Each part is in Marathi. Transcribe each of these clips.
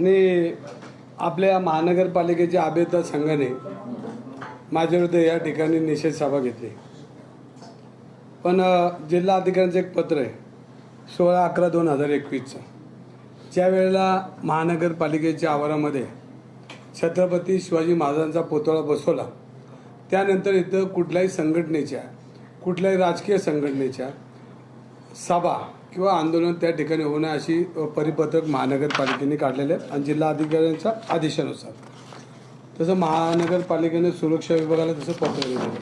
आणि आपल्या महानगरपालिकेच्या अभ्यर्थी संघाने माझ्याविरुद्ध या ठिकाणी निषेध सभा घेतली. पण जिल्हाधिकाऱ्यांचं जिल्हा एक पत्र आहे सोळा अकरा दोन हजार एकवीसचं. ज्या वेळेला महानगरपालिकेच्या आवारामध्ये छत्रपती शिवाजी महाराजांचा पुतळा बसवला त्यानंतर इथं कुठल्याही संघटनेच्या कुठल्याही राजकीय संघटनेच्या सभा किंवा आंदोलन त्या ठिकाणी होणं अशी परिपत्रक महानगरपालिकेने काढलेले आहेत आणि जिल्हा अधिकाऱ्यांच्या आदेशानुसार. तसं महानगरपालिकेने सुरक्षा विभागाला तसं पत्र दिलेलं आहे.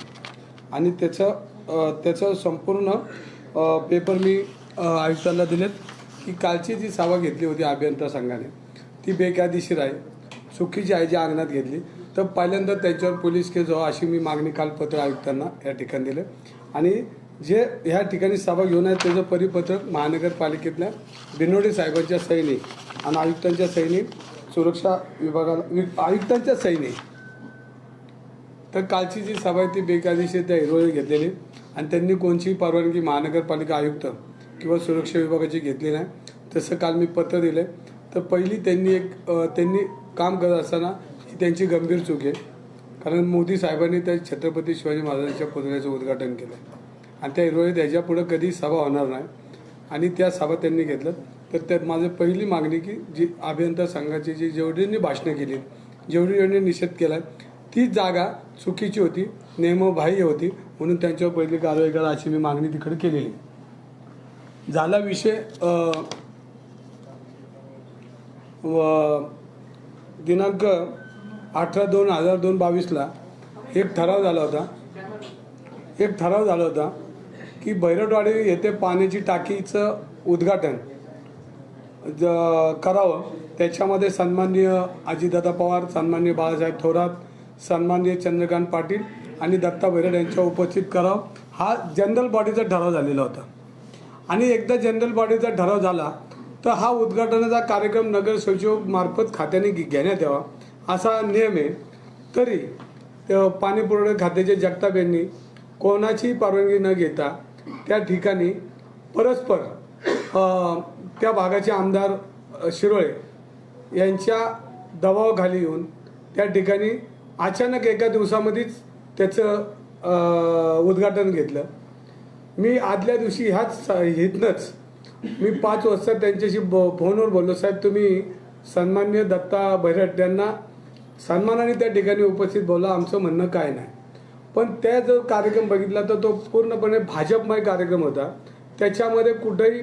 आणि त्याचं त्याचं संपूर्ण पेपर मी आयुक्तांना दिलेत की कालची जी सभा घेतली होती अभियंता संघाने ती बेकायदेशीर आहे. चुकीची आहे जी अंगणात घेतली. तर पहिल्यांदा त्याच्यावर पोलीस केस व्हावा अशी मी मागणी काल पत्र आयुक्तांना या ठिकाणी दिलं. आणि जे ह्या ठिकाणी सभा घेऊन आहेत त्याचं परिपत्रक महानगरपालिकेतल्या बिनोडे साहेबांच्या सहीने आणि आयुक्तांच्या सहीने सुरक्षा विभागाला आयुक्तांच्या सहीने तर कालची जी सभा आहे ती बेकायदेशीर त्या हिरोने घेतलेली. आणि त्यांनी कोणतीही परवानगी महानगरपालिका आयुक्त किंवा सुरक्षा विभागाची घेतली नाही. तसं काल मी पत्र दिलं तर पहिली त्यांनी एक त्यांनी काम करत असताना ही त्यांची गंभीर चूक आहे. कारण मोदी साहेबांनी त्या छत्रपती शिवाजी महाराजांच्या पुतळ्याचं उद्घाटन केलं आणि त्या हिरोने त्याच्या पुढं कधी सभा होणार नाही. आणि त्या सभा त्यांनी घेतलं तर त्यात माझी पहिली मागणी की जी अभियंता संघाची जी जेवढ्यांनी भाषणं केली जेवढी जेवढी निषेध केला ती जागा चुकीची होती नियमबाह्य होती म्हणून त्यांच्यावर पहिली कारवाई करा अशी मी मागणी तिकडे केलेली. झाला विषय व दिनांक अठरा दोन हजार दोन बावीसला एक ठराव झाला होता. एक ठराव झाला होता की भैरववाडी येथे पाण्याची टाकीचं उद्घाटन ज करावं. त्याच्यामध्ये सन्माननीय अजितदादा पवार सन्माननीय बाळासाहेब थोरात सन्माननीय चंद्रकांत पाटील आणि दत्ता भैरड यांच्या उपस्थित करावं. हा जनरल बॉडीचा ठराव झालेला होता. आणि एकदा जनरल बॉडीचा ठराव झाला तर हा उद्घाटनाचा कार्यक्रम नगर सचिवमार्फत खात्याने घेण्यात यावा असा नियम आहे. तरी ते पाणी पुरवठा खात्याचे जगताप यांनी कोणाची परवानगी न घेता त्या ठिकाणी परस्पर त्या भागाचे आमदार शिरोळे यांच्या दबावाखाली येऊन त्या ठिकाणी अचानक एका दिवसामध्येच त्याचं उद्घाटन घेतलं. मी आदल्या दिवशी ह्याच इथनंच मी पाच वाजता त्यांच्याशी ब फोनवर बोललो साहेब तुम्ही सन्मान्य दत्ता भैरट यांना सन्मानाने त्या ठिकाणी उपस्थित बोला आमचं म्हणणं काय नाही. पण त्या जर कार्यक्रम बघितला तर तो पूर्णपणे भाजपमय कार्यक्रम होता. त्याच्यामध्ये कुठेही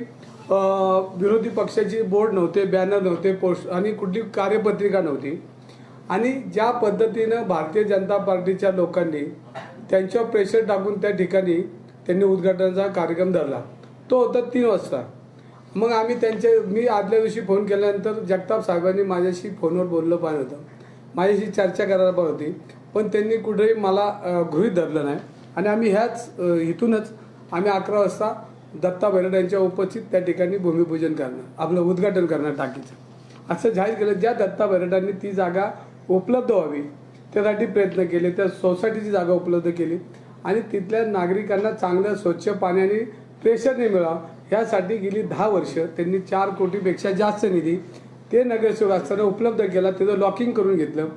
विरोधी पक्षाची बोर्ड नव्हते बॅनर नव्हते पोस्ट आणि कुठली कार्यपत्रिका नव्हती. आणि ज्या पद्धतीनं भारतीय जनता पार्टीच्या लोकांनी त्यांच्यावर प्रेशर टाकून त्या ठिकाणी त्यांनी उद्घाटनाचा कार्यक्रम धरला. तो होता तीन वाजता. मग आम्ही त्यांचे मी आदल्या दिवशी फोन केल्यानंतर जगताप साहेबांनी माझ्याशी फोनवर बोललं पाहिजे होतं. माझ्याशी चर्चा करायला पाहिजे होती. पण त्यांनी कुठेही मला गृहीत धरलं नाही. आणि आम्ही ह्याच इथूनच आम्ही अकरा वाजता दत्ता बैरड यांच्या उपस्थित त्या ठिकाणी भूमिपूजन करणार आपलं उद्घाटन करणार टाकीचं. असं जाहीर केलं ज्या दत्ता भैरडांनी ती जागा उपलब्ध व्हावी त्यासाठी प्रयत्न केले त्या सोसायटीची जागा उपलब्ध केली. आणि तिथल्या नागरिकांना चांगलं स्वच्छ पाण्याने प्रेशरने मिळावं ह्यासाठी गेली दहा वर्ष त्यांनी चार कोटीपेक्षा जास्त निधी ते नगरसेवक असताना उपलब्ध केला त्याचं लॉकिंग करून घेतलं.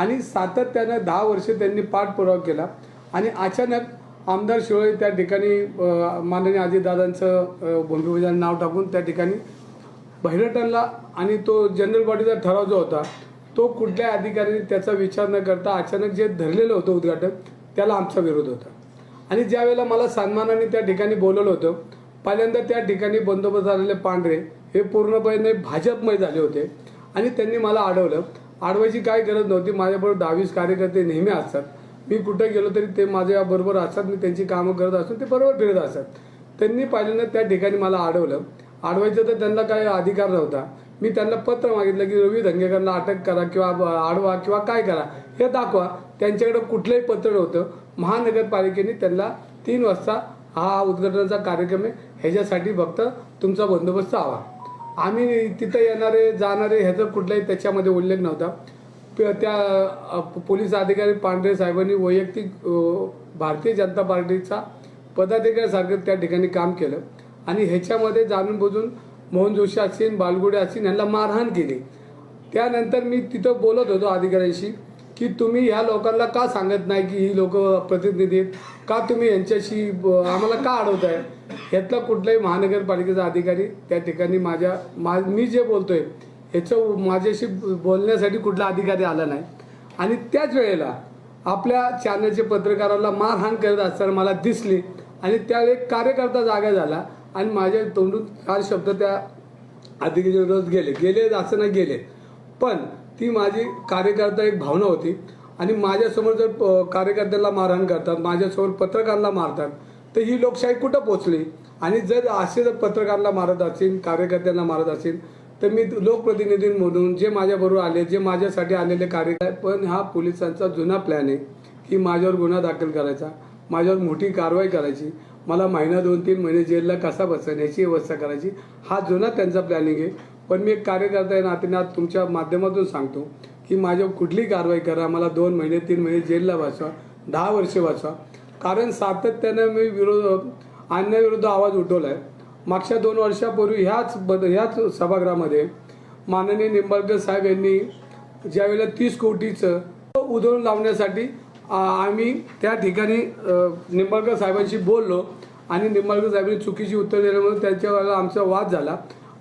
आणि सातत्यानं दहा वर्ष त्यांनी पाठपुरावा केला. आणि अचानक आमदार शिरोळे त्या ठिकाणी माननीय अजितदादांचं भूमिपूजन नाव टाकून त्या ठिकाणी भैरटनला आणि तो जनरल बॉडीचा ठराव जो होता तो कुठल्या अधिकाऱ्यांनी त्याचा विचार न करता अचानक जे धरलेलं होतं उद्घाटन त्याला आमचा विरोध होता. आणि ज्यावेळेला मला सन्मानाने त्या ठिकाणी बोलवलं होतं पहिल्यांदा त्या ठिकाणी बंदोबस्त झालेले पांढरे हे पूर्णपणे भाजपमय झाले होते. आणि त्यांनी मला अडवलं. अडवायची काय गरज नव्हती. माझ्याबरोबर दहावीस कार्यकर्ते नेहमी असतात. मी कुठे गेलो तरी ते माझ्या बरोबर असतात. मी त्यांची कामं करत असतो. ते बरोबर फिरत असतात. त्यांनी पाहिल्यानं त्या ठिकाणी मला अडवलं अडवायचं तर त्यांना काही अधिकार नव्हता. मी त्यांना पत्र मागितलं की रवी धंगेकरला अटक करा किंवा आडवा अडवा किंवा काय करा. हे दाखवा. त्यांच्याकडे कुठलंही पत्र नव्हतं. महानगरपालिकेने त्यांना तीन वाजता हा उद्घाटनाचा कार्यक्रम आहे. ह्याच्यासाठी फक्त तुमचा बंदोबस्त हवा. आम्ही तिथं येणारे जाणारे ह्याचा कुठलाही त्याच्यामध्ये उल्लेख नव्हता. प- त्या पोलीस अधिकारी पांढरे साहेबांनी वैयक्तिक भारतीय जनता पार्टीचा पदाधिकाऱ्यासारखं त्या ठिकाणी काम केलं. आणि ह्याच्यामध्ये जाणून बुजून मोहन जोशी असीन बालगुडे असीन यांना मारहाण केली. त्यानंतर मी तिथं बोलत होतो अधिकाऱ्यांशी की तुम्ही ह्या लोकांना का सांगत नाही की ही लोक प्रतिनिधी आहेत? का तुम्ही यांच्याशी आम्हाला का अडवताय? ह्यातला कुठलाही महानगरपालिकेचा अधिकारी त्या ठिकाणी माझ्या मा मी जे बोलतोय ह्याचं माझ्याशी बोलण्यासाठी कुठला अधिकारी आला नाही. आणि त्याच वेळेला आपल्या चॅनलचे पत्रकाराला मारहाण करत असताना मला दिसली आणि त्यावेळी एक कार्यकर्ता जागा झाला आणि माझ्या तोंडून चार शब्द त्या अधिकाऱ्याच्या गेले. गेले असं नाही गेले. पण ती माझी कार्यकर्ता एक भावना होती आणि माझ्यासमोर जर कार्यकर्त्याला मारहाण करतात माझ्यासमोर पत्रकाराला मारतात तर ही लोकशाही कुठं पोचली आणि जर असे जर पत्रकारांना मारत असेल कार्यकर्त्यांना मारत असेल तर मी लोकप्रतिनिधी म्हणून जे माझ्याबरोबर आले जे माझ्यासाठी आलेले कार्यकर्ते पण हा पोलिसांचा जुना प्लॅन आहे की माझ्यावर गुन्हा दाखल करायचा माझ्यावर मोठी कारवाई करायची मला महिना दोन तीन महिने जेलला कसा बसवण्याची व्यवस्था करायची हा जुना त्यांचा प्लॅनिंग आहे. पण मी एक कार्यकर्ता आहे नात्याने आज तुमच्या माध्यमातून सांगतो की माझ्यावर कुठली कारवाई करा मला दोन महिने तीन महिने जेलला वाचवा दहा वर्षे वाचवा कारण सातत्यानं मी विरोध अन्यायविरुद्ध आवाज उठवला आहे मागच्या दोन वर्षापूर्वी ह्याच बद ह्याच सभागृहामध्ये माननीय निंबाळकर साहेब यांनी ज्यावेळेला तीस कोटीचं उधळून लावण्यासाठी आम्ही त्या ठिकाणी निंबाळकर साहेबांशी बोललो आणि निंबाळकर साहेबांनी चुकीची उत्तर दिल्यामुळे त्यांच्या वेळेला आमचा वाद झाला.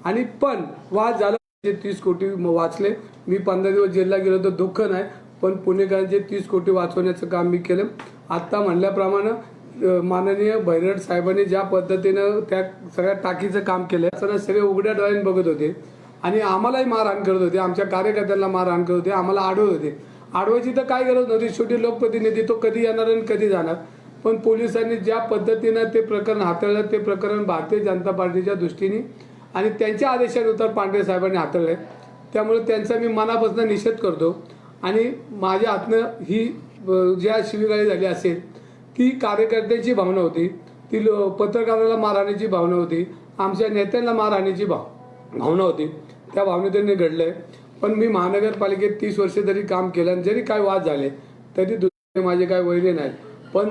आणि पण वाद झाला जे तीस कोटी वाचले. मी पंधरा दिवस जेलला गेलो तर दुःख नाही पण पुणेकरांचे तीस कोटी वाचवण्याचं काम मी केलं. आत्ता म्हणल्याप्रमाणे माननीय भैरट साहेबांनी ज्या पद्धतीनं त्या सगळ्या टाकीचं काम केलं असताना सगळे उघड्या डोळ्याने बघत होते. आणि आम्हालाही मारहाण करत होते आमच्या कार्यकर्त्यांना मारहाण करत होते आम्हाला आढळत होते. आडवायची तर काय गरज नव्हती शेवटी लोकप्रतिनिधी तो कधी येणार आणि कधी जाणार. पण पोलिसांनी ज्या पद्धतीनं ते प्रकरण हाताळलं ते प्रकरण भारतीय जनता पार्टीच्या दृष्टीने आणि त्यांच्या आदेशानुसार पांढरे साहेबांनी हाताळलंय. त्यामुळे त्यांचा मी मनापासून निषेध करतो. आणि माझ्या हातनं ही ज्या शिवीगाळी झाली असेल ती कार्यकर्त्याची भावना होती. ती लो- पत्रकाराला मारहाणीची भावना होती. आमच्या नेत्यांना मारहाणीची भाव भावना होती. त्या भावनेतून घडलंय. पण मी महानगरपालिकेत तीस वर्ष जरी काम केलं आणि जरी काय वाद झाले तरी दुसरे माझे काय वैरे नाही पण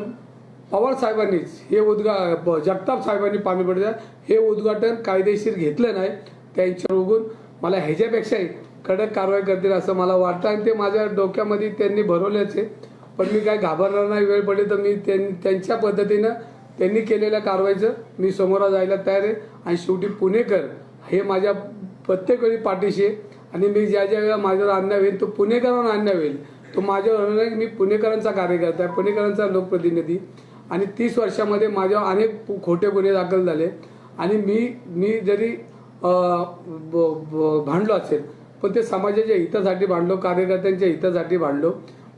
पवार साहेबांनीच हे उद्घा जगताप साहेबांनी पाणी पाणीपडच्या हे उद्घाटन कायदेशीर घेतलं नाही. त्यांच्या बघून मला ह्याच्यापेक्षाही कडक कारवाई करतील असं मला वाटतं. आणि ते माझ्या डोक्यामध्ये त्यांनी भरवल्याचे. पण मी काय घाबरणार नाही वेळ पडली तर मी त्यां- त्यांच्या पद्धतीनं त्यांनी केलेल्या कारवाईचं मी समोर जायला तयार आहे. आणि शेवटी पुणेकर हे माझ्या प्रत्येक वेळी पाठीशी आहे. आणि मी ज्या ज्या वेळेला माझ्यावर अन्याय होईल तो पुणेकरांना अन्याय होईल. तो माझ्यावर नाही मी पुणेकरांचा कार्यकर्ता आहे पुणेकरांचा लोकप्रतिनिधी. आणि तीस वर्षामध्ये माझ्यावर अनेक खोटे गुन्हे दाखल झाले. आणि मी मी जरी ब- भांडलो असेल पण ते समाजाच्या हितासाठी भांडलो कार्यकर्त्यांच्या हितासाठी भांडलो.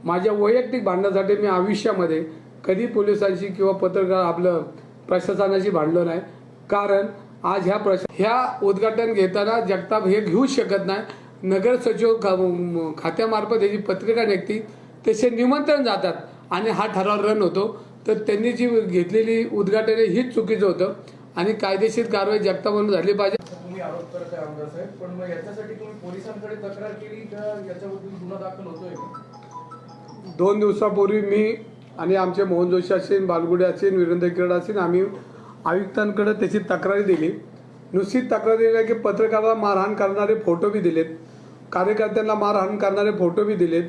माझ्या वैयक्तिक भांडणासाठी मी आयुष्यामध्ये कधी पोलिसांशी किंवा पत्रकार आपलं प्रशासनाशी भांडलो नाही. कारण आज ह्या प्रश ह्या उद्घाटन घेताना जगताप हे घेऊच शकत नाही. नगर सचिव खा- खात्यामार्फत याची पत्रिका निघती तसे निमंत्रण जातात आणि हा ठराव रन होतो. तर त्यांनी जी घेतलेली उद्घाटन हीच चुकीचं होतं आणि कायदेशीर कारवाई जगतापानं झाली पाहिजे. तुम्ही आरोप आमदार साहेब. पण मग याच्यासाठी तुम्ही पोलिसांकडे तक्रार केली का? याच्याबद्दल गुन्हा दाखल होतोय दोन दिवसापूर्वी मी आणि आमचे मोहन जोशी असेल बालगुडे असेल वीरेंद्र किरड असेल आम्ही आयुक्तांकडे त्याची तक्रारी दिली. नुसती तक्रार दिली की पत्रकाराला मारहाण करणारे फोटो बी दिलेत. कार्यकर्त्यांना मारहाण करणारे फोटो बी दिलेत.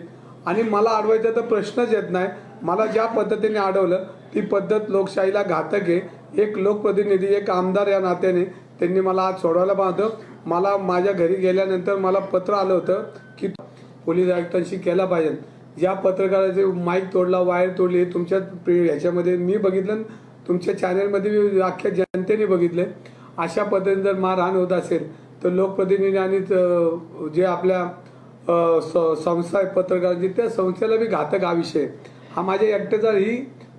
आणि मला अडवायचा तर प्रश्नच येत नाही. मला ज्या पद्धतीने अडवलं ती पद्धत लोकशाहीला घातक आहे. एक लोकप्रतिनिधी एक आमदार या नात्याने त्यांनी मला आज सोडवायला पाहतं मला माझ्या घरी गेल्यानंतर मला पत्र आलं होतं की पोलीस आयुक्तांशी केला पाहिजे. ज्या पत्रकाराचे माईक तोडला वायर तोडली तुमच्या ह्याच्यामध्ये मी बघितलं तुमच्या चॅनलमध्ये मी अख्ख्या जनतेने बघितले. अशा पद्धतीने जर मारहाण होत असेल तर लोकप्रतिनिधी आणि जे आपल्या स- संस्था आहे पत्रकारांची त्या संस्थेला बी घातक हा विषय. हा माझ्या एकट्याचा ही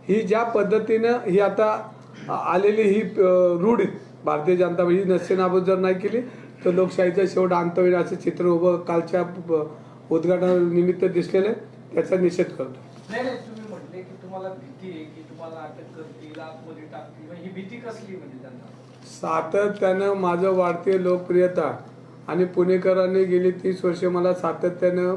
ही ज्या पद्धतीनं ही आता आलेली ही रूढ भारतीय जनता ही नसेनाबूत जर नाही केली तर लोकशाहीचं शेवट अंत होईल असं चित्र उभं कालच्या उद्घाटनानिमित्त दिसलेलं आहे. त्याचा निषेध करतो. नाही नाही तुम्ही म्हटले की तुम्हाला भीती आहे की तुम्हाला अटक करतील आतमध्ये टाकतील. मग ही भीती कसली म्हणजे त्यांना? सातत्यानं माझं वाढते लोकप्रियता आणि पुणेकरांनी गेली तीस वर्षे मला सातत्यानं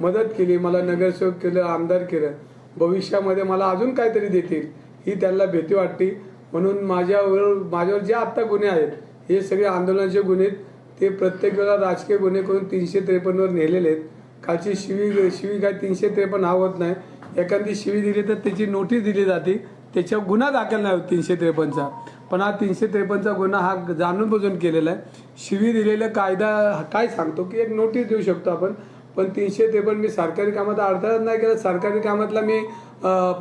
मदत केली मला नगरसेवक केलं आमदार केलं. भविष्यामध्ये मला अजून काहीतरी देतील ही त्यांना भीती वाटते. म्हणून माझ्यावर माझ्यावर जे आत्ता गुन्हे आहेत हे सगळे आंदोलनाचे गुन्हे आहेत. ते प्रत्येक वेळा राजकीय गुन्हे करून तीनशे त्रेपन्नवर नेलेले आहेत. कालची शिवी शिवी काय तीनशे त्रेपन्न आवत नाही. एखादी शिवी दिली तर त्याची नोटीस दिली जाते. त्याच्यावर गुन्हा दाखल नाही होत तीनशे त्रेपन्नचा. पण हा तीनशे त्रेपन्नचा गुन्हा हा जाणून बुजून केलेला आहे. शिवी दिलेला कायदा काय सांगतो की एक नोटीस देऊ शकतो आपण. पण तीनशे त्रेपन्न मी सरकारी कामात अडथळाच नाही केला. सरकारी कामातला मी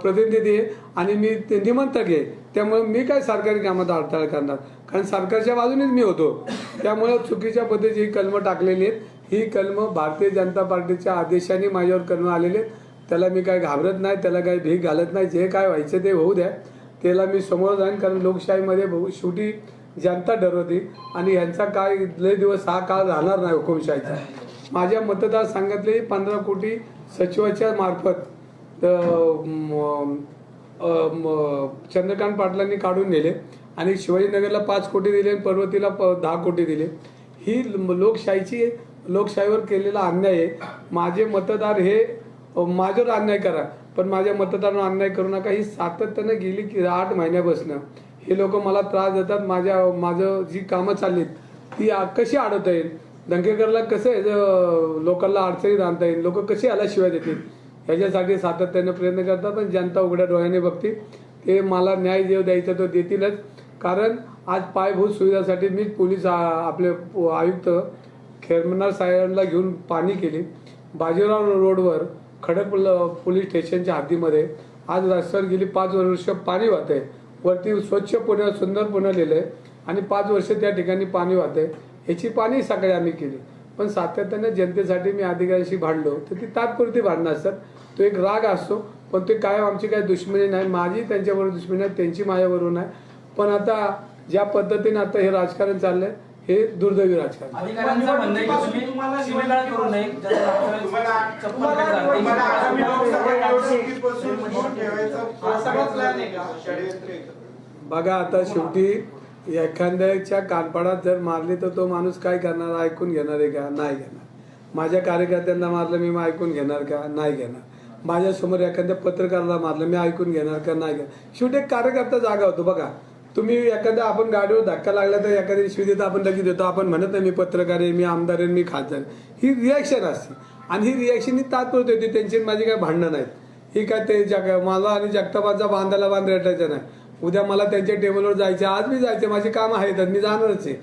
प्रतिनिधी आहे आणि मी ते निमंत्रक आहे. त्यामुळे मी काय सरकारी कामात अडथळा करणार? कारण सरकारच्या बाजूनेच मी होतो. त्यामुळे चुकीच्या पद्धतीची कलमं टाकलेली आहेत. ही कलमं भारतीय जनता पार्टीच्या आदेशाने माझ्यावर कलमं आलेले त्याला मी काय घाबरत नाही त्याला काही भीक घालत नाही. जे काय व्हायचं ते होऊ द्या. त्याला मी समोर जाईन कारण लोकशाहीमध्ये बहु शेवटी जनता ठरवते. आणि यांचा काय लय दिवस हा काळ राहणार नाही हुकुमशाहीचा. माझ्या मतदारसंघातले पंधरा कोटी सचिवाच्या मार्फत म- चंद्रकांत पाटलांनी काढून नेले. आणि शिवाजीनगरला पाच कोटी दिले आणि पर्वतीला प- दहा कोटी दिले. ही लोकशाहीची लोकशाहीवर केलेला अन्याय आहे. माझे मतदार हे माझ्यावर अन्याय करा पण माझ्या मतदारांना अन्याय करू नका. ही सातत्यानं गेली की आठ महिन्यापासून. हे लोक मला त्रास देतात. माझ्या माझं जी कामं चाललीत ती कशी अडवता येईल? दंगेकरला कसं लोकांना अडचणीत आणता येईल? लोक कशी याला शिवाय देतील? याच्यासाठी सातत्यानं प्रयत्न करतात पण जनता उघड्या डोळ्याने बघते. ते मला न्याय जेव द्यायचा तो देतीलच. कारण आज पायभूत सुविधासाठी मीच पोलीस आपले आयुक्त खेरमनार साहेबांना घेऊन पाणी केली. बाजीराव रोडवर खडक पोलीस स्टेशनच्या हद्दीमध्ये आज रस्त्यावर गेली. पाच वर्ष पाणी वाहते वरती स्वच्छ पुणे सुंदर पुणे आहे आणि पाच वर्ष त्या ठिकाणी पाणी वाहते ह्याची पाणी सकाळी आम्ही केली. पण सातत्याने जनतेसाठी मी अधिकाऱ्यांशी भांडलो. तर ती तात्पुरती भांडणं असतात. तो एक राग असतो. पण ते कायम आमची काही दुश्मनी नाही. माझी त्यांच्याबरोबर दुश्मनी नाही त्यांची माझ्याबरोबर नाही. पण आता ज्या पद्धतीने आता हे राजकारण चाललंय हे दुर्दैवी राजकारण. अधिकाऱ्यांचं म्हणणं आहे की तुम्ही शिवीगाळ करू नये. ज्याचा आपल्याला चप्पल तुम्हाला पेट झाली. तुम्हाला आगामी लोकसभा निवडणुकीपासून दूर ठेवायचा. हा सगळा plan आहे का? षडयंत्र आहे का? बघा आता शेवटी एखाद्याच्या कानपाडात जर मारली तर तो माणूस काय करणार? ऐकून घेणार आहे का? नाही घेणार. माझ्या कार्यकर्त्यांना मारलं मी मग ऐकून घेणार का? नाही घेणार. माझ्यासमोर एखाद्या पत्रकाराला मारलं मी ऐकून घेणार का? नाही घेणार. शेवटी एक कार्यकर्ता जागा होतो. बघा तुम्ही एखाद्या आपण गाडीवर धक्का लागला तर एखाद्या शिवी देतो आपण लगेच देतो आपण म्हणत नाही मी पत्रकार आहे मी आमदार आहे मी खासदार ही रिॲक्शन असते. आणि ही रिॲक्शन ही तात्पुरत होती. त्यांची आणि माझी काय भांडणं नाहीत. ही काय ते जग मला आणि जगतापाचा बांधायला बांध रेटायचं नाही. उद्या मला त्यांच्या टेबलवर जायचे आज मी जायचे माझे कामं आहेत. आणि मी जाणारच आहे.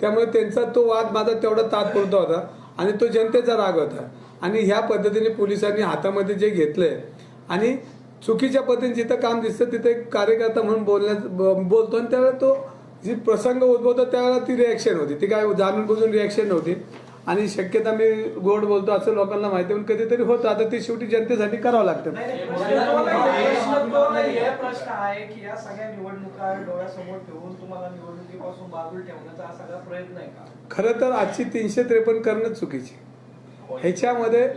त्यामुळे त्यांचा तो वाद माझा तेवढा तात्पुरता होता. आणि तो जनतेचा राग होता. आणि ह्या पद्धतीने पोलिसांनी हातामध्ये जे घेतलंय आणि चुकीच्या पद्धतीने जिथं काम दिसतं तिथे एक कार्यकर्ता म्हणून बोलण्यात बोलतो आणि त्यावेळेला तो जी प्रसंग उद्भवतो त्यावेळेला ती रिॲक्शन होती. ती काय जाणून बुजून रिॲक्शन नव्हती. आणि शक्यता मी गोड बोलतो असं लोकांना माहिती पण कधीतरी होतं. आता ते शेवटी जनतेसाठी करावं लागतं. प्रश्न आहे की या सगळ्या निवडणुका डोळ्यासमोर ठेवून तुम्हाला निवडणुकीपासून बाजूला ठेवण्याचा हा सगळा प्रयत्न आहे का? खरं तर आजची तीनशे त्रेपन्न करणं चुकीची. ह्याच्यामध्ये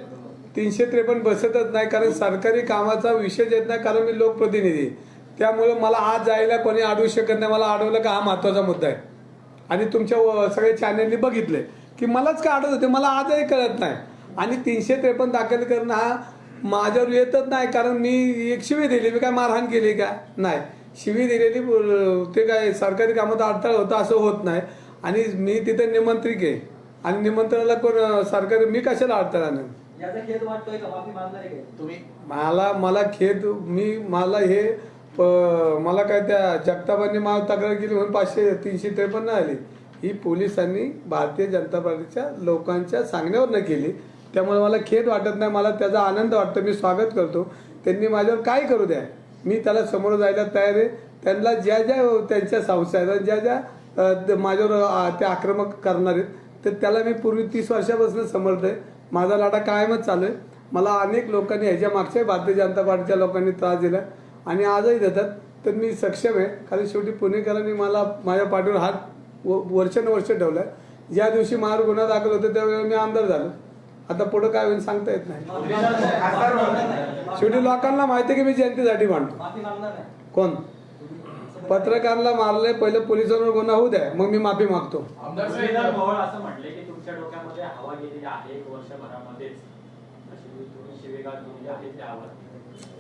तीनशे त्रेपन्न बसतच नाही कारण सरकारी कामाचा विषय येत नाही कारण मी लोकप्रतिनिधी. त्यामुळं त्यामुळे मला आज जायला कोणी अडवू शकत नाही. मला अडवलं का? हा महत्त्वाचा मुद्दा आहे. आणि तुमच्या व- चॅनलनी बघितले की मलाच का अडवत होते? मला आजही कळत नाही. आणि तीनशे त्रेपन्न दाखल करणं हा माझ्यावर येतच नाही कारण मी एक शिवी दिली. मी काय मारहाण केली का? नाही. शिवी दिलेली ते काय सरकारी कामात अडथळा होता असं होत नाही. आणि मी तिथे निमंत्रित आहे आणि निमंत्रणाला कोण सरकारी मी कशाला अडथळा नाही याचा खेद वाटतोय का? माफी मागणार आहे का? तुम्ही मला मला खेद मी मला हे प- मला काय त्या जगतापांनी मला तक्रार केली म्हणून पाचशे तीनशे त्रेपन्न आली. ही पोलिसांनी भारतीय जनता पार्टीच्या लोकांच्या सांगण्यावर केली. त्यामुळे मला खेद वाटत नाही मला त्याचा आनंद वाटतो. मी स्वागत करतो. त्यांनी माझ्यावर काय करू द्या? मी त्याला समोर जायला तयार आहे. त्यांना ज्या ज्या त्यांच्या संस्था आहेत ज्या ज्या अ, माझ्यावर अ, ते आक्रमक करणार आहेत तर त्याला मी पूर्वी तीस वर्षापासून समर्थ आहे. माझा लाटा कायमच चालू आहे मला अनेक लोकांनी ह्याच्या मागच्या भारतीय जनता पार्टीच्या लोकांनी त्रास दिला. आणि आजही देतात. तर मी सक्षम आहे. कारण शेवटी पुणेकरांनी मला माझ्या पाठीवर हात व- वर्षानुवर्ष आहे ज्या दिवशी माझ्यावर गुन्हा दाखल होते त्यावेळेला मी आमदार झालो. आता पुढं काय होईल सांगता येत नाही. शेवटी लोकांना माहिती आहे की मी जयंतीसाठी भांडतो कोण? पत्रकारला मारले पहिले पोलिसांवर गुन्हा होऊ द्या. मग मी माफी मागतो. तुमच्या डोक्यामध्ये हवा गेलेली आहे एक वर्षभरामध्येच अशी तुम्ही शिवेगाळ केलेली आहे त्यावर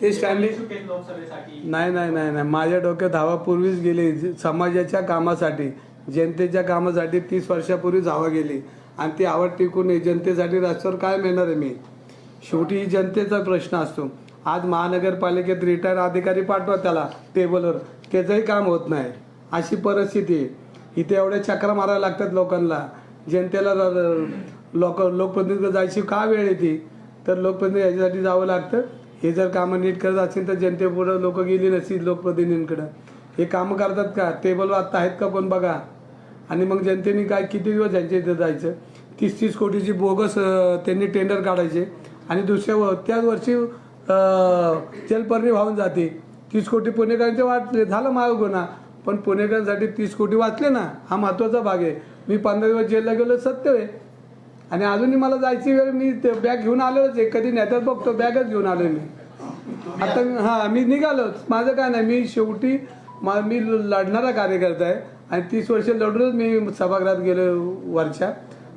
ते स्टँडिंग इच्छुक आहेत लोकसभेसाठी नाही नाही नाही नाही. माझ्या डोक्यात हवा पूर्वीच गेली. समाजाच्या कामासाठी जनतेच्या कामासाठी तीस वर्षापूर्वी जावा गेली. आणि ती आवड टिकून जनतेसाठी रस्त्यावर काय मिळणार आहे मी? शेवटी ही जनतेचा प्रश्न असतो. आज महानगरपालिकेत रिटायर अधिकारी पाठवा त्याला टेबलवर. त्याचंही काम होत नाही. अशी परिस्थिती आहे. इथे एवढ्या चक्रा मारायला लागतात लोकांना. जनतेला लोक लोकप्रतिनिधी जायची का वेळ येते तर लोकप्रतिनिधी याच्यासाठी जावं लागतं. हे जर कामं नीट करत असतील तर जनतेपुढं लोक गेली नसतील लोकप्रतिनिधींकडं. हे कामं करतात का? टेबलवर आत्ता आहेत का कोण बघा. आणि मग जनतेने काय किती दिवस यांच्या इथं जायचं? तीस तीस कोटीची बोगस त्यांनी टेंडर काढायचे. आणि दुसऱ्या व- त्याच वर्षी चलपर्णी जलपर्णी वाहून जाते. तीस कोटी पुणेकरांचे वाटले. झालं माग गुन्हा पण पुणेकरांसाठी तीस कोटी वाचले ना? हा महत्त्वाचा भाग आहे. मी पंधरा दिवस जेलला गेलो सत्य आहे. आणि अजूनही मला जायची वेळ मी बॅग घेऊन आलोच आहे. कधी नेत्यात बघतो बॅगच घेऊन आलो मी. आता हां हा मी निघालोच. माझं काय नाही मी शेवटी मा- मी लढणारा कार्यकर्ता आहे. आणि तीस वर्ष लढूनच मी सभागृहात गेलो वरच्या.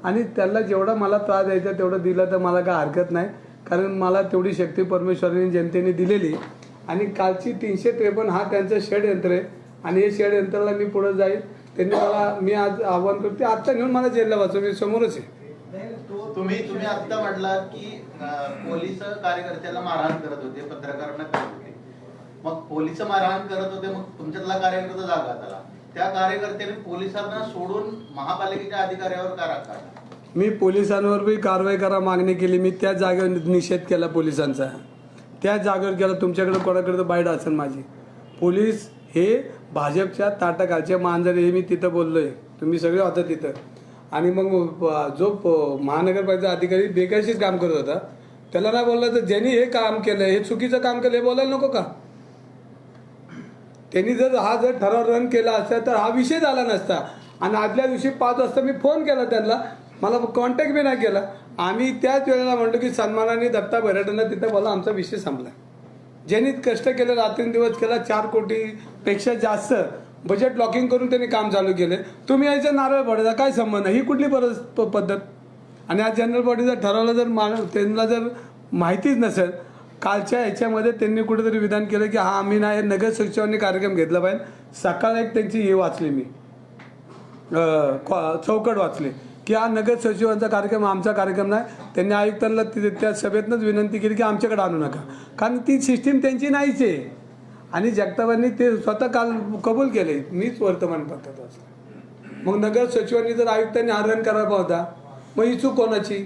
आणि त्याला जेवढा मला त्रास द्यायचा तेवढं दिलं तर मला काय हरकत नाही. कारण मला तेवढी शक्ती परमेश्वराने जनतेने दिलेली आणि कालची तीनशे त्रेपन्न हा त्यांचं षडयंत्र आहे. आणि हे षडयंत्राला मी पुढे जाईल. त्यांनी मला मी आज आव्हान करते आत्ता नेऊन मला जेलला वाचव मी समोरच आहे. तो- तुम्ही तुम्ही आता म्हटलात की पोलीस कार्यकर्त्याला मारहाण करत होते पत्रकारांना करत होते. मग पोलीस मारहाण करत होते मग तुमच्यातला कार्यकर्ता जागा झाला त्या कार्यकर्त्याने पोलिसांना सोडून महापालिकेच्या अधिकाऱ्यावर का राग काढला. मी पोलिसांवर बी कारवाई करा मागणी केली. मी त्या जागेवर निषेध केला पोलिसांचा. त्या जागेवर केला तुमच्याकडे कोणाकडे तर बाईट असेल माझी. पोलीस हे भाजपच्या ताटाखालचे मांजर हे मी तिथं बोललो आहे तुम्ही सगळे होता तिथं. आणि मग जो प- महानगरपालिका अधिकारी बेकायशीच काम करत होता त्याला नाही बोललं तर ज्यांनी हे काम केलं हे चुकीचं काम केलं हे बोलायला नको का? त्यांनी जर हा जर ठराव रन केला असता तर हा विषय झाला नसता. आणि आदल्या दिवशी पाच वाजता मी फोन केला त्यांना. मला कॉन्टॅक्ट बी नाही केला. आम्ही त्याच वेळेला म्हणतो की सन्मानाने दत्ता बैराटांना तिथं बोला आमचा विषय संपला. ज्यांनी कष्ट केलं रात्रींदिवस केला चार कोटीपेक्षा जास्त बजेट लॉकिंग करून त्यांनी काम चालू केले. तुम्ही यायचं नारळ पडायचा काय संबंध? ही कुठली परस प- पद्धत? आणि आज जनरल बॉडीचं ठरवलं जर मान त्यांना जर माहितीच नसेल कालच्या ह्याच्यामध्ये त्यांनी कुठेतरी विधान केलं की हा आम्ही नाही नगर सचिवांनी कार्यक्रम घेतला पाहिजे. सकाळ एक त्यांची हे वाचली मी. क्वा- चौकट वाचली. की हा नगर सचिवांचा कार्यक्रम आमचा कार्यक्रम नाही. त्यांनी आयुक्तांना तिथे त्या सभेतनंच विनंती केली की आमच्याकडे आणू नका. कारण ती सिस्टीम त्यांची नाहीच आहे. आणि जगतापांनी ते स्वतः काल कबूल केले. मीच वर्तमानपत्रात असं मग नगर सचिवांनी जर आयुक्तांनी आरण करावा होता मग ही चूक कोणाची?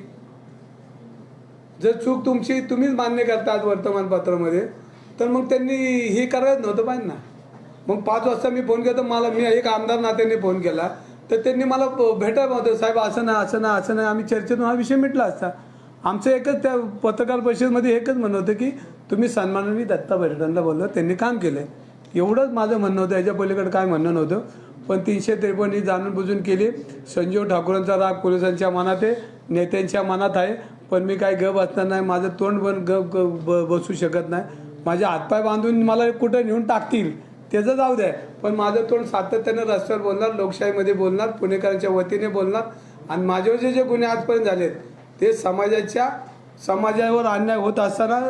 जर चूक तुमची तुम्हीच मान्य करता आज वर्तमानपत्रामध्ये तर मग त्यांनी हे करायचं नव्हतं पाहिजे ना. मग पाच वाजता मी फोन केला तर मला मी एक आमदार नात्याने फोन केला. तर त्यांनी मला प- भेटायला होतं साहेब असं ना असं ना असं नाही आम्ही चर्चेतून हा विषय मिटला असता. आमचं एकच त्या पत्रकार परिषदेमध्ये एकच म्हणणं होतं की तुम्ही सन्मानाने दत्ता पर्यटनला बोललं त्यांनी काम केलं एवढंच माझं म्हणणं होतं याच्या पलीकडे काय म्हणणं नव्हतं. पण तीनशे त्रेपन्न ही जाणून बुजून केली. संजीव ठाकूरांचा राग पोलिसांच्या मनात आहे नेत्यांच्या मनात आहे. पण मी काय गप असणार नाही माझं तोंड पण गप ग- ब- बसू शकत नाही. माझे हातपाय बांधून मला कुठं नेऊन टाकतील? त्याचं जाऊ द्या पण माझं तोंड सातत्यानं रस्त्यावर बोलणार लोकशाहीमध्ये बोलणार पुणेकरांच्या वतीने बोलणार. आणि माझ्यावर जे जे गुन्हे आजपर्यंत झालेत ते समाजाच्या समाजावर अन्याय होत असताना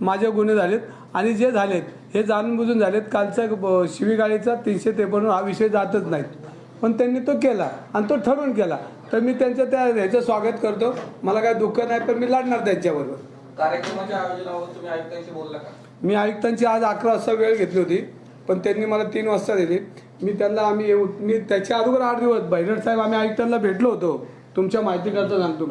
माझे गुन्हे झालेत. आणि जे झालेत हे जाणून बुजून झालेत. कालचा शिवीगाळीचा तीनशे त्रेपन्न हा विषय जातच नाहीत पण त्यांनी तो केला आणि तो ठरवून केला. तर मी त्यांचं त्या ह्याचं स्वागत करतो. मला काय दुःख नाही पण मी लढणार त्यांच्याबरोबर. कार्यक्रमाच्या आयोजनावर तुम्ही आयुक्तांशी बोलला का? मी आयुक्तांची आज अकरा वाजता वेळ घेतली होती. पण त्यांनी मला तीन वाजता दिली. मी त्यांना आम्ही येऊ मी त्याच्या अगोदर आठ दिवस बैरट साहेब आम्ही आयुक्तांना भेटलो होतो. तुमच्या माहितीकरता सांगतो.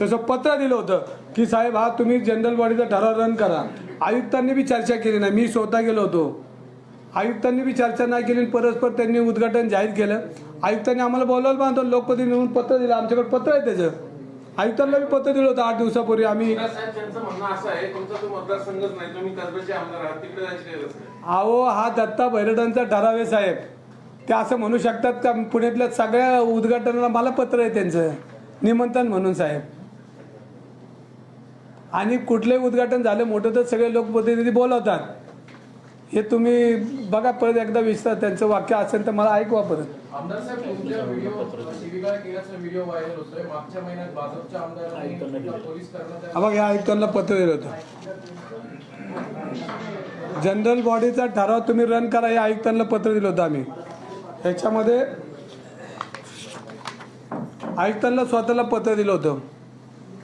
तसं पत्र दिलं होतं की साहेब हा तुम्ही जनरल बॉडीचा ठराव रन करा. आयुक्तांनी बी चर्चा केली नाही. मी स्वतः गेलो होतो. आयुक्तांनी बी चर्चा नाही केली परस्पर त्यांनी उद्घाटन जाहीर केलं. आयुक्तांनी आम्हाला बोलावलं पण लोकपती नेऊन पत्र दिलं. आमच्याकडे पत्र आहे त्याचं. आयुक्तांना बी पत्र दिलं होतं आठ दिवसापूर्वी. आम्ही आहे हा दत्ता बैरटांचा ठराव आहे साहेब. ते असं म्हणू शकतात का पुण्यातल्या सगळ्या उद्घाटनाला मला पत्र आहे त्यांचं. निमंत्रण म्हणून साहेब. आणि कुठलंही उद्घाटन झालं मोठं तर सगळे लोकप्रतिनिधी बोलवतात. हे तुम्ही बघा परत एकदा विचार त्यांचं वाक्य असेल तर मला ऐकवा परत. आमदार साहेब तुमच्या व्हिडिओ शिवीगाळ केल्याचा व्हिडिओ व्हायरल होतोय. मागच्या महिन्यात भाजपच्या आमदारांनी पोलीस कर्मचारी हा बघ या आयुक्तांना पत्र दिलं होतं. जनरल बॉडीचा ठराव तुम्ही रन करा या आयुक्तांना पत्र दिलं होतं आम्ही. ह्याच्यामध्ये आयुक्तांना स्वतःला पत्र दिलं होतं.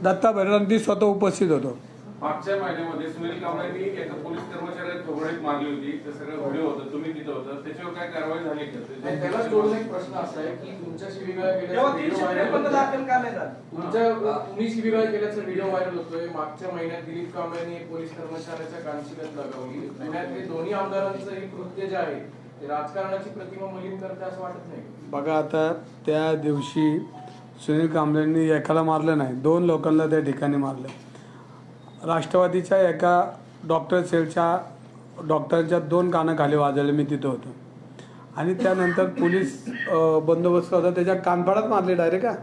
दत्ता भैरवांनी स्वतः उपस्थित होतो. मागच्या महिन्यामध्ये सुनील कांबळेंनी एका पोलीस कर्मचाऱ्याला थोबडीत मारली होती. ते सगळं व्हिडिओ होतं तुम्ही तिथं होतं. त्याच्यावर काय कारवाई झाली का? त्याला जोडून एक प्रश्न असा आहे की तुमच्या तेव्हा केल्याचा तुमच्या तुम्ही शिवीगाळ केल्याचा व्हिडिओ व्हायरल होतोय. मागच्या महिन्यात दिलीप कांबळेंनी पोलीस कर्मचाऱ्याच्या कानशिलत लगावली. पुण्यातले दोन्ही आमदारांचं हे कृत्य जे आहे ते राजकारणाची प्रतिमा मलिन करते असं वाटत नाही. बघा आता त्या दिवशी सुनील कांबळेंनी एकाला मारलं नाही. दोन लोकांना त्या ठिकाणी मारलं. राष्ट्रवादीच्या एका डॉक्टर सेलच्या डॉक्टरांच्या दोन कानं खाली वाजवले मी तिथं होतो. आणि त्यानंतर पोलीस बंदोबस्त होता त्याच्या कानफाडात मारले डायरेक्ट का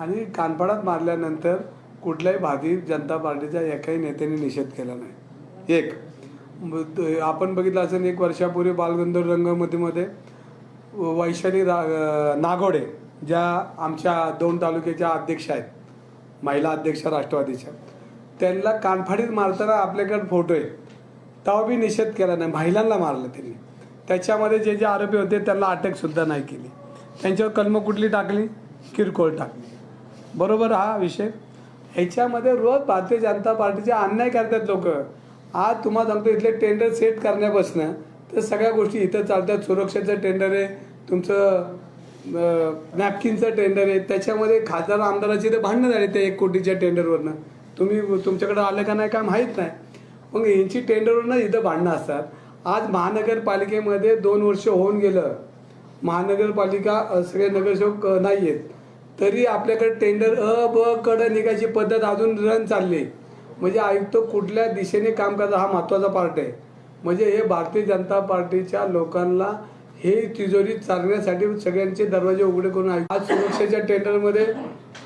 आणि कानफाडात मारल्यानंतर कुठल्याही भारतीय जनता पार्टीच्या एकाही नेत्याने निषेध केला नाही. एक. आपण बघितलं असेल एक वर्षापूर्वी बालगंधर्व रंगमतीमध्ये वैशाली रा नागोडे ज्या आमच्या दोन तालुक्याच्या अध्यक्ष आहेत महिला अध्यक्ष राष्ट्रवादीच्या त्यांना कानफाडीत मारताना आपल्याकडे फोटो आहे. तेव्हा बी निषेध केला नाही. महिलांना मारलं त्यांनी. त्याच्यामध्ये जे जे आरोपी होते त्यांना अटकसुद्धा नाही केली. त्यांच्यावर कलम कुठली टाकली? किरकोळ टाकली. बरोबर हा विषय. ह्याच्यामध्ये रोज भारतीय जनता पार्टीचे अन्याय करतात लोक. आज तुम्हाला सांगतो इथले टेंडर सेट करण्यापासून तर सगळ्या गोष्टी इथं चालतात. सुरक्षेचं टेंडर आहे तुमचं नॅपकिनचं टेंडर आहे. त्याच्यामध्ये खासदार आमदाराची ते भांडणं झाली त्या एक कोटीच्या टेंडरवरनं तुम्ही तुमच्याकडे आलं का नाही काय माहीत नाही. मग यांची टेंडरवरूनच इथं भांडणं असतात. आज महानगरपालिकेमध्ये दोन वर्ष होऊन गेलं. महानगरपालिका सगळे नगरसेवक नाही आहेत तरी आपल्याकडे टेंडर अ ब कडं निघायची पद्धत अजून रन चालली. म्हणजे आयुक्त कुठल्या दिशेने काम करतात हा महत्त्वाचा पार्ट आहे. म्हणजे हे भारतीय जनता पार्टीच्या लोकांना हे तिजोरी चालण्यासाठी सगळ्यांचे दरवाजे उघडे करून आहे आज सुरक्षेच्या टेंडरमध्ये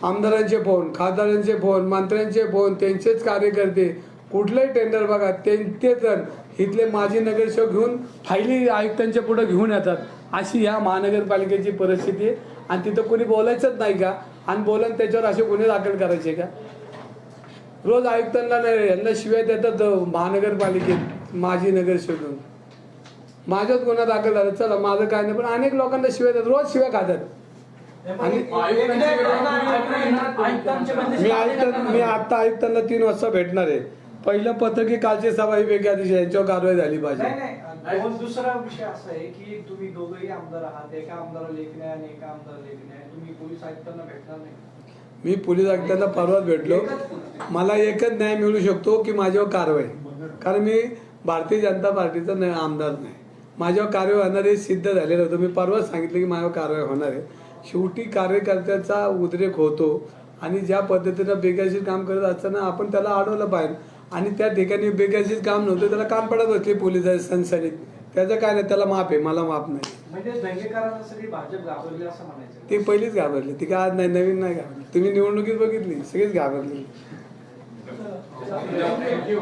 आमदारांचे फोन खासदारांचे फोन मंत्र्यांचे फोन त्यांचेच कार्यकर्ते. कुठलंही टेंडर बघा त्यांचे तर इथले माजी नगरसेवक घेऊन फायली आयुक्तांच्या पुढे घेऊन येतात. अशी ह्या महानगरपालिकेची परिस्थिती आहे. आणि तिथं कोणी बोलायचंच नाही का? आणि बोलून त्याच्यावर असे गुन्हे दाखल करायचे का? रोज आयुक्तांना नाही यांना शिवाय देतात महानगरपालिकेत माजी नगरसेवक माझ्याच गुन्हा दाखल झाला? चला माझं काय नाही पण अनेक लोकांना शिव्या देतात रोज शिव्या खातात. आणि मी आयुक्त मी आता आयुक्तांना तीन वाजता भेटणार आहे. पहिलं पत्र की कालची सभा ही वेगळ्या दिवशी यांच्यावर कारवाई झाली नाही पाहिजे दुसरा विषय असा आहे की तुम्ही दोघंही आमदार आहात एका आमदाराला लेख नाही आणि एका आमदाराला लेख नाही. तुम्ही पोलीस आयुक्तांना भेटणार नाही. मी पोलीस आयुक्तांना परवाच भेटलो. मला एकच न्याय मिळू शकतो की माझ्यावर कारवाई. कारण मी भारतीय जनता पार्टीचा आमदार नाही. माझ्यावर कारवाई होणार हे सिद्ध झालेलं होतं. मी परवाच सांगितलं की माझ्यावर कारवाई होणार आहे. शेवटी कार्यकर्त्याचा उद्रेक होतो आणि ज्या पद्धतीनं बेकायशीर काम करत असताना आपण त्याला अडवलं पाहिजे. आणि त्या ठिकाणी बेकायशीर काम नव्हतं त्याला कान पडत बसले पोलीस सनसनीत त्याचं काय नाही त्याला माफ आहे मला माफ नाही. म्हणजे ते पहिलीच घाबरली ती काय आज नाही नवीन नाही घाबरली. तुम्ही निवडणुकीत बघितली सगळीच घाबरली. थँक्यू.